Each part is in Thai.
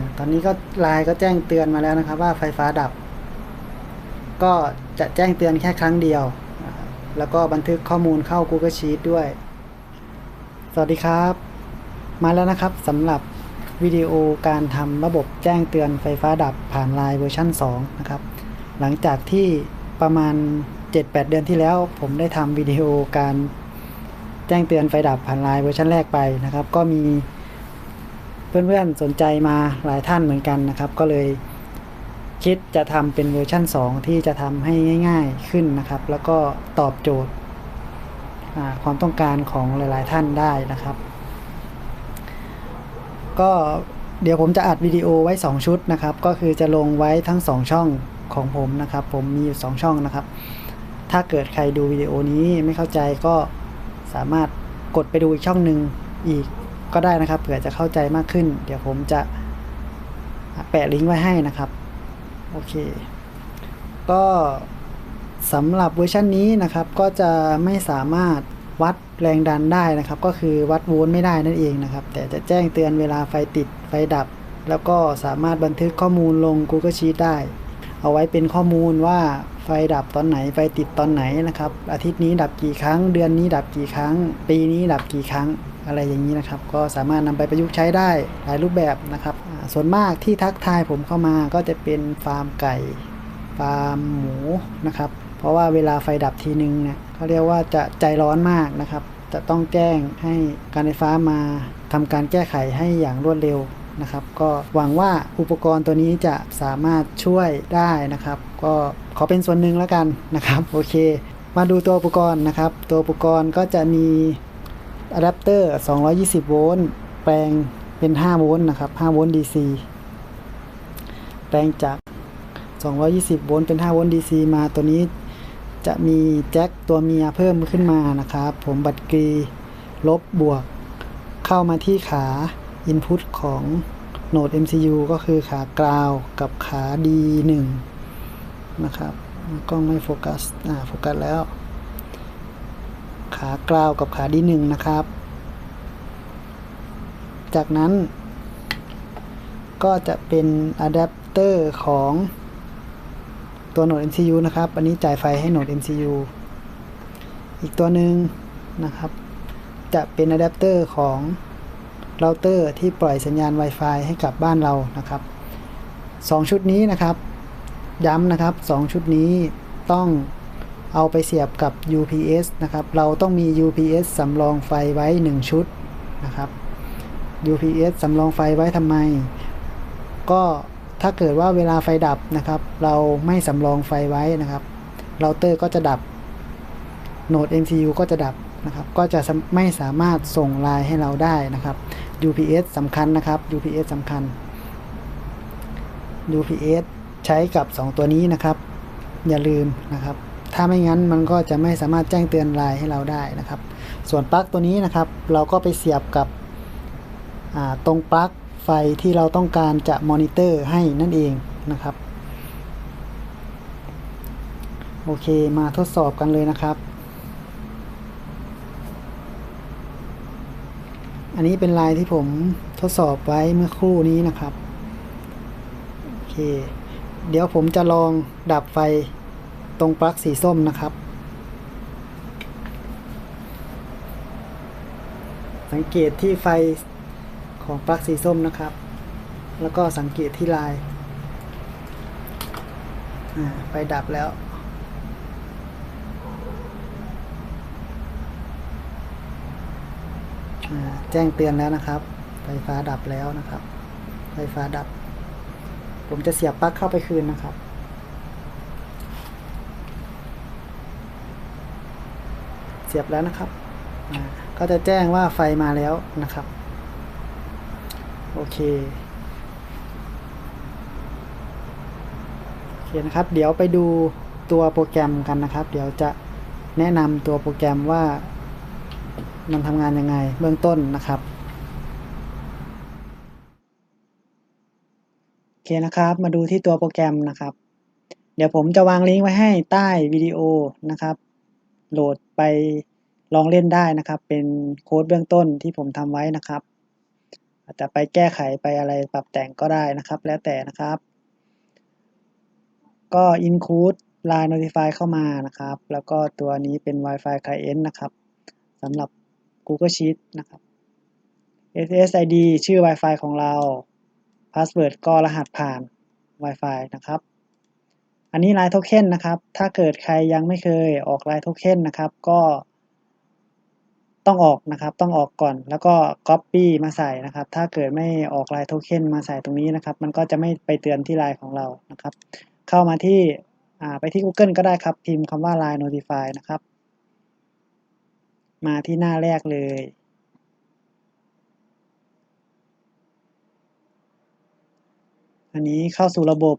อตอนนี้ก็ไลน์ก็แจ้งเตือนมาแล้วนะครับ ว่าไฟฟ้าดับ ก็จะแจ้งเตือนแค่ครั้งเดียว แล้วก็บันทึกข้อมูลเข้า Google Sheet ด้วย สวัสดีครับ มาแล้วนะครับสำหรับวิดีโอการทำระบบแจ้งเตือนไฟฟ้าดับผ่านไลน์เวอร์ชัน2นะครับ หลังจากที่ประมาณ 7-8 เดือนที่แล้ว ผมได้ทำวิดีโอการแจ้งเตือนไฟดับผ่านไลน์เวอร์ชันแรกไปนะครับ ก็มี เพื่อนๆสนใจมาหลายท่านเหมือนกันนะครับ ก็เลยคิดจะทำเป็นเวอร์ชัน2 ที่จะทำให้ง่าย ๆขึ้นนะครับ แล้วก็ตอบโจทย์ความต้องการของหลาย ๆ ท่านได้นะครับ ก็เดี๋ยวผมจะอัดวิดีโอไว้ 2 ชุดนะครับ ก็คือจะลงไว้ทั้ง 2 ช่องของผมนะครับ ผมมีอยู่ 2 ช่องนะครับ ถ้าเกิดใครดูวิดีโอนี้ไม่เข้าใจก็สามารถกดไปดูอีกช่องหนึ่งอีก ก็ได้นะครับ เผื่อจะเข้าใจมากขึ้น เดี๋ยวผมจะแปะลิงก์ไว้ให้นะครับ โอเค ก็สำหรับเวอร์ชันนี้นะครับ ก็จะไม่สามารถวัดแรงดันได้นะครับ ก็คือวัดโวลต์ไม่ได้นั่นเองนะครับ แต่จะแจ้งเตือนเวลาไฟติดไฟดับ แล้วก็สามารถบันทึกข้อมูลลง Google Sheet ได้ เอาไว้เป็นข้อมูลว่าไฟดับตอนไหน ไฟติดตอนไหนนะครับ อาทิตย์นี้ดับกี่ครั้ง เดือนนี้ดับกี่ครั้ง ปีนี้ดับกี่ครั้ง อะไรอย่างนี้นะครับ ก็สามารถนำไปประยุกต์ใช้ได้หลายรูปแบบนะครับ ส่วนมากที่ทักทายผมเข้ามาก็จะเป็นฟาร์มไก่ฟาร์มหมูนะครับ เพราะว่าเวลาไฟดับทีนึงเนี่ยเขาเรียกว่าจะใจร้อนมากนะครับ จะต้องแจ้งให้การไฟฟ้ามาทำการแก้ไขให้อย่างรวดเร็วนะครับ ก็หวังว่าอุปกรณ์ตัวนี้จะสามารถช่วยได้นะครับ ก็ขอเป็นส่วนหนึ่งแล้วกันนะครับ โอเค มาดูตัวอุปกรณ์นะครับ ตัวอุปกรณ์ก็จะมี อะแดปเตอร์ 220 โวลต์ แปลงเป็น 5 โวลต์นะครับ 5 โวลต์ DC แปลงจาก 220 โวลต์ เป็น 5 โวลต์ DC มา ตัวนี้จะมีแจ็คตัวเมียเพิ่มขึ้นมานะครับ ผมบัตรกรี ลบบวก เข้ามาที่ขา Input ของโหนด MCU ก็คือขากราวกับขา D1 นะครับ กล้องไม่โฟกัส อ่า โฟกัสแล้ว ขากราวกับขา D1 นะครับ จากนั้น ก็จะเป็นอะแดปเตอร์ของตัวโหนด MCU นะครับ อันนี้จ่ายไฟให้โหนด MCU อีกตัวหนึ่งนะครับ จะเป็นอะแดปเตอร์ของเราเตอร์ที่ปล่อยสัญญาณ Wi-Fi ให้กับบ้านเรานะครับ 2 ชุดนี้นะครับ ย้ำนะครับ 2 ชุดนี้ต้อง เอาไปเสียบกับ UPS นะครับ เราต้องมี UPS สำรองไฟไว้ 1 ชุดนะครับ UPS สำรองไฟไว้ทำไม ก็ถ้าเกิดว่าเวลาไฟดับนะครับ เราไม่สำรองไฟไว้นะครับเราเตอร์ก็จะดับโหนด MCU ก็จะดับนะครับ ก็จะไม่สามารถส่งไลน์ให้เราได้นะครับ UPS สำคัญนะครับ UPS สำคัญ UPS ใช้กับ 2 ตัวนี้นะครับ อย่าลืมนะครับ ถ้าไม่งั้นมันก็จะไม่สามารถแจ้งเตือนไลน์ให้เราได้นะครับ ส่วนปลั๊กตัวนี้นะครับ เราก็ไปเสียบกับตรงปลั๊กไฟที่เราต้องการจะมอนิเตอร์ให้นั่นเองนะครับ โอเคมาทดสอบกันเลยนะครับ อันนี้เป็นลายที่ผมทดสอบไว้เมื่อครู่นี้นะครับ โอเค เดี๋ยวผมจะลองดับไฟ ตรงปลั๊กสีส้มนะครับ สังเกตที่ไฟของปลั๊กสีส้มนะครับ แล้วก็สังเกตที่ลายไฟดับแล้วแจ้งเตือนแล้วนะครับ ไฟฟ้าดับแล้วนะครับ ไฟฟ้าดับ ผมจะเสียบปลั๊กเข้าไปคืนนะครับ เสียบแล้วนะครับ ก็จะแจ้งว่าไฟมาแล้วนะครับ โอเค โอเคนะครับ เดี๋ยวไปดูตัวโปรแกรมกันนะครับ เดี๋ยวจะแนะนำตัวโปรแกรมว่ามันทำงานยังไงเบื้องต้นนะครับโอเคนะครับ มาดูที่ตัวโปรแกรมนะครับ เดี๋ยวผมจะวางลิงก์ไว้ให้ใต้วิดีโอนะครับ โหลดไปลองเล่นได้นะครับ เป็นโค้ดเบื้องต้นที่ผมทำไว้นะครับอาจจะไปแก้ไขไปอะไรปรับแต่งก็ได้นะครับ แล้วแต่นะครับ ก็ include line notify เข้ามานะครับ แล้วก็ตัวนี้เป็น Wi-Fi client นะครับสำหรับ Google Sheet นะครับ SSID ชื่อ Wi-Fi ของเรา Password ก็รหัสผ่าน Wi-Fi นะครับ อันนี้ Line Token นะครับ ถ้าเกิดใครยังไม่เคยออก Line Token นะครับ ก็ ต้องออกนะครับ ต้องออกก่อน แล้วก็ Copy มาใส่นะครับ ถ้าเกิดไม่ออก Line Token มาใส่ตรงนี้นะครับ มันก็จะไม่ไปเตือนที่ Line ของเรานะครับ เข้ามาที่ไปที่ Google ก็ได้ครับ พิมพ์คำว่า Line Notify นะครับ มาที่หน้าแรกเลย อันนี้เข้าสู่ระบบ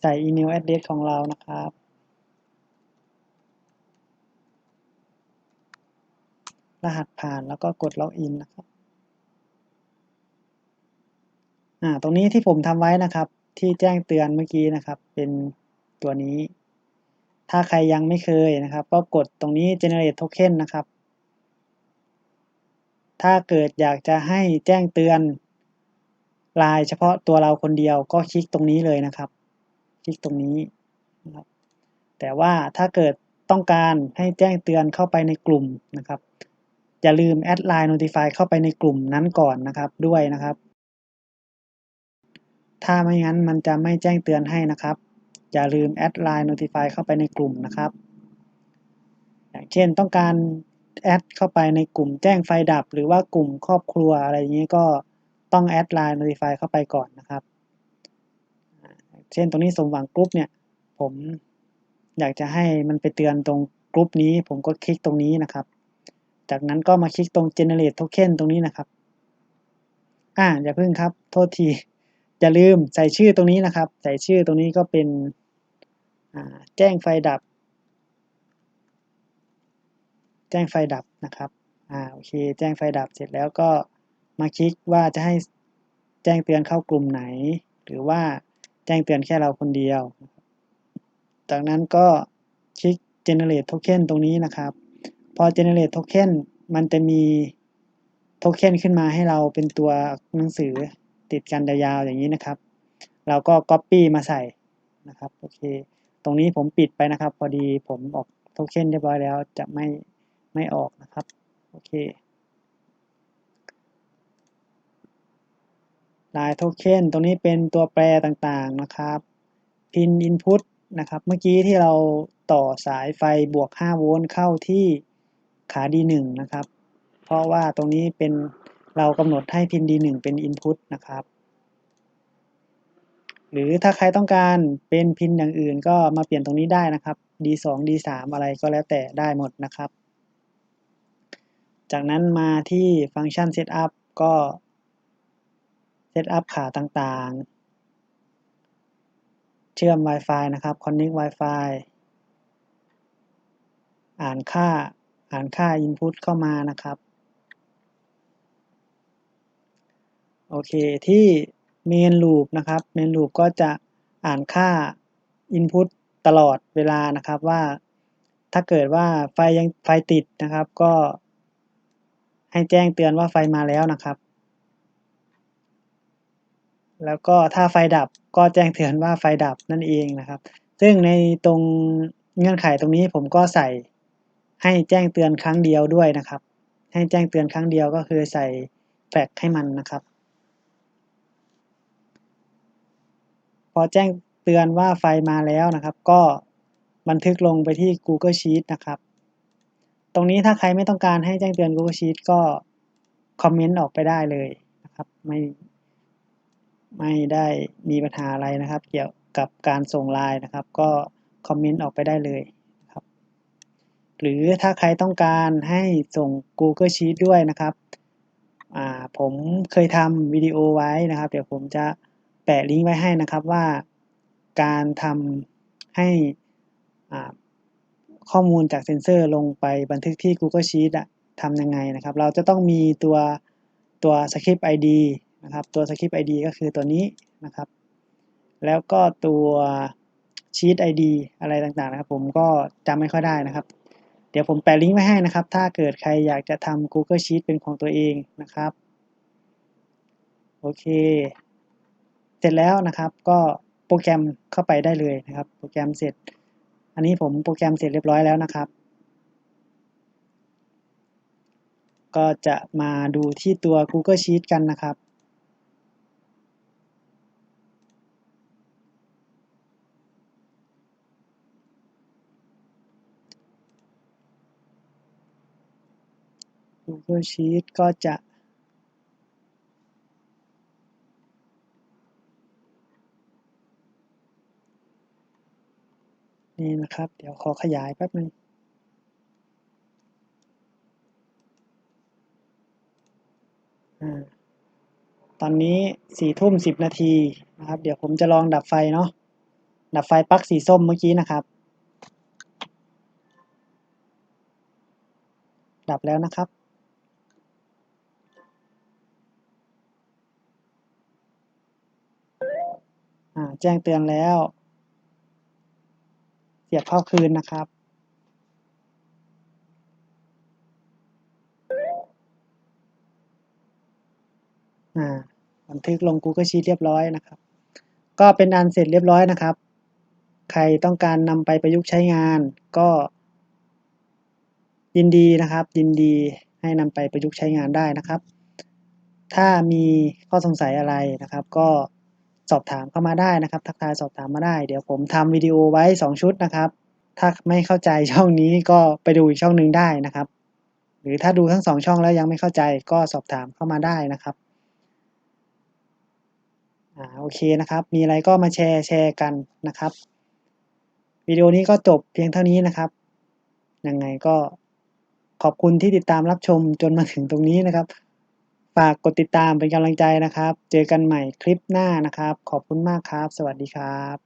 ใส่อีเมล address ของเรานะครับรหัสผ่านแล้วก็กดล็อกอินนะครับ อ่า ตรงนี้ที่ผมทำไว้นะครับ ที่แจ้งเตือนเมื่อกี้นะครับ เป็นตัวนี้ ถ้าใครยังไม่เคยนะครับ ก็กดตรงนี้ generate token นะครับ ถ้าเกิดอยากจะให้แจ้งเตือนลายเฉพาะตัวเราคนเดียวก็คลิกตรงนี้เลยนะครับ คลิกตรงนี้นะครับแต่ว่าถ้าเกิดต้องการให้แจ้งเตือนเข้าไปในกลุ่มนะครับอย่าลืมแอดไลน์ notify เข้าไปในกลุ่มนั้นก่อนนะครับด้วยนะครับ ถ้าไม่งั้นมันจะไม่แจ้งเตือนให้นะครับ อย่าลืมแอดไลน์ notify เข้าไปในกลุ่มนะครับ อย่างเช่นต้องการแอดเข้าไปในกลุ่มแจ้งไฟดับ หรือว่ากลุ่มครอบครัวอะไรอย่างนี้ก็ต้องแอดไลน์ notify เข้าไปก่อนนะครับ เช่นตรงนี้สมหวังกรุ๊ปเนี่ย ผมอยากจะให้มันไปเตือนตรงกรุ๊ปนี้ ผมก็คลิกตรงนี้นะครับ จากนั้นก็มาคลิกตรง generate token ตรงนี้นะครับ อ่าอย่าพึ่งครับ โทษที อย่าลืมใส่ชื่อตรงนี้นะครับ ใส่ชื่อตรงนี้ก็เป็นแจ้งไฟดับ แจ้งไฟดับนะครับ อ่า โอเค แจ้งไฟดับเสร็จแล้วก็มาคลิกว่าจะให้แจ้งเตือนเข้ากลุ่มไหน หรือว่า จ้งเตือนแค่เราคนเดียว จากนั้นก็คลิก generate token ตรงนี้นะครับ พอ generate token มันจะมีโทเค็นขึ้นมาให้เราเป็นตัวหนังสือติดกันยาวๆอย่างนี้นะครับ เราก็ copy มาใส่นะครับโอเคตรงนี้ผมปิดไปนะครับ พอดีผมออกโทเค็นเรียบร้อยแล้วจะไม่ไม่ออกนะครับโอเค ลายโทเค็นตรงนี้เป็นตัวแปรต่างๆนะครับ pin input นะครับเมื่อกี้ที่เราต่อสายไฟบวก 5 โวลต์เข้าที่ขา D1 นะครับ เพราะว่าตรงนี้เป็นเรากำหนดให้พิน D1 เป็น input นะครับ หรือถ้าใครต้องการเป็นพินอย่างอื่นก็มาเปลี่ยนตรงนี้ได้นะครับ D2 D3 อะไรก็แล้วแต่ได้หมดนะครับ จากนั้นมาที่ฟังก์ชัน setup ก็ เซตอัพขาต่างๆ เชื่อม Wi-Fi นะครับ Connect Wi-Fi อ่านค่า อ่านค่า Input เข้ามานะครับ โอเค ที่ Main Loop นะครับ Main Loop ก็จะอ่านค่า Input ตลอดเวลานะครับว่า ถ้าเกิดว่าไฟยังไฟติดนะครับ ก็ให้แจ้งเตือนว่าไฟมาแล้วนะครับ แล้วก็ถ้าไฟดับก็แจ้งเตือนว่าไฟดับนั่นเองนะครับ ซึ่งในตรงเงื่อนไขตรงนี้ผมก็ใส่ให้แจ้งเตือนครั้งเดียวด้วยนะครับ ให้แจ้งเตือนครั้งเดียวก็คือใส่แฟกให้มันนะครับ พอแจ้งเตือนว่าไฟมาแล้วนะครับ ก็บันทึกลงไปที่ Google Sheet นะครับ ตรงนี้ถ้าใครไม่ต้องการให้แจ้งเตือน Google Sheet ก็คอมเมนต์ออกไปได้เลยนะครับ ไม่ ไม่ได้มีปัญหาอะไรนะครับ เกี่ยวกับการส่งไลน์นะครับ ก็คอมเมนต์ออกไปได้เลยครับ หรือถ้าใครต้องการให้ส่ง Google Sheet ด้วยนะครับผมเคยทำวิดีโอไว้นะครับ เดี๋ยวผมจะแปะลิงก์ไว้ให้นะครับว่าการทำให้ข้อมูลจากเซ็นเซอร์ลงไปบันทึกที่ Google Sheet ทำยังไงนะครับ เราจะต้องมีตัวตัว Script ID นะครับ ตัว Script ID ก็คือตัวนี้นะครับ แล้วก็ตัว Sheet ID อะไรต่างๆนะครับ ผมก็จำไม่ค่อยได้นะครับ เดี๋ยวผมแปะลิงก์ไว้ให้นะครับ ถ้าเกิดใครอยากจะทำ Google Sheet เป็นของตัวเองนะครับ โอเค เสร็จแล้วนะครับ ก็โปรแกรมเข้าไปได้เลยนะครับ โปรแกรมเสร็จ อันนี้ผมโปรแกรมเสร็จเรียบร้อยแล้วนะครับ ก็จะมาดูที่ตัว Google Sheet กันนะครับ Google Sheet ก็จะนี่นะครับ เดี๋ยวขอขยายแป๊บนึงอ่าตอนนี้สี่ทุ่มสิบนาทีนะครับ เดี๋ยวผมจะลองดับไฟเนาะ ดับไฟปลั๊กสีส้มเมื่อกี้นะครับ ดับแล้วนะครับ อ่า แจ้งเตือนแล้ว เสียบเข้าคืนนะครับ บันทึกลง Google Sheet เรียบร้อยนะครับ ก็เป็นอันเสร็จเรียบร้อยนะครับ ใครต้องการนำไปประยุกต์ใช้งานก็ ยินดีนะครับ ยินดีให้นำไปประยุกต์ใช้งานได้นะครับ ถ้ามีข้อสงสัยอะไรนะครับ ก็ สอบถามเข้ามาได้นะครับ ทักทายสอบถามมาได้ เดี๋ยวผมทำวิดีโอไว้ 2 ชุดนะครับ ถ้าไม่เข้าใจช่องนี้ก็ไปดูอีกช่องหนึ่งได้นะครับ หรือถ้าดูทั้ง 2 ช่องแล้วยังไม่เข้าใจก็สอบถามเข้ามาได้นะครับอ่าโอเคนะครับ มีอะไรก็มาแชร์แชร์กันนะครับ วิดีโอนี้ก็จบเพียงเท่านี้นะครับยังไงก็ขอบคุณที่ติดตามรับชมจนมาถึงตรงนี้นะครับ ฝากกดติดตามเป็นกำลังใจนะครับ เจอกันใหม่คลิปหน้านะครับ ขอบคุณมากครับ สวัสดีครับ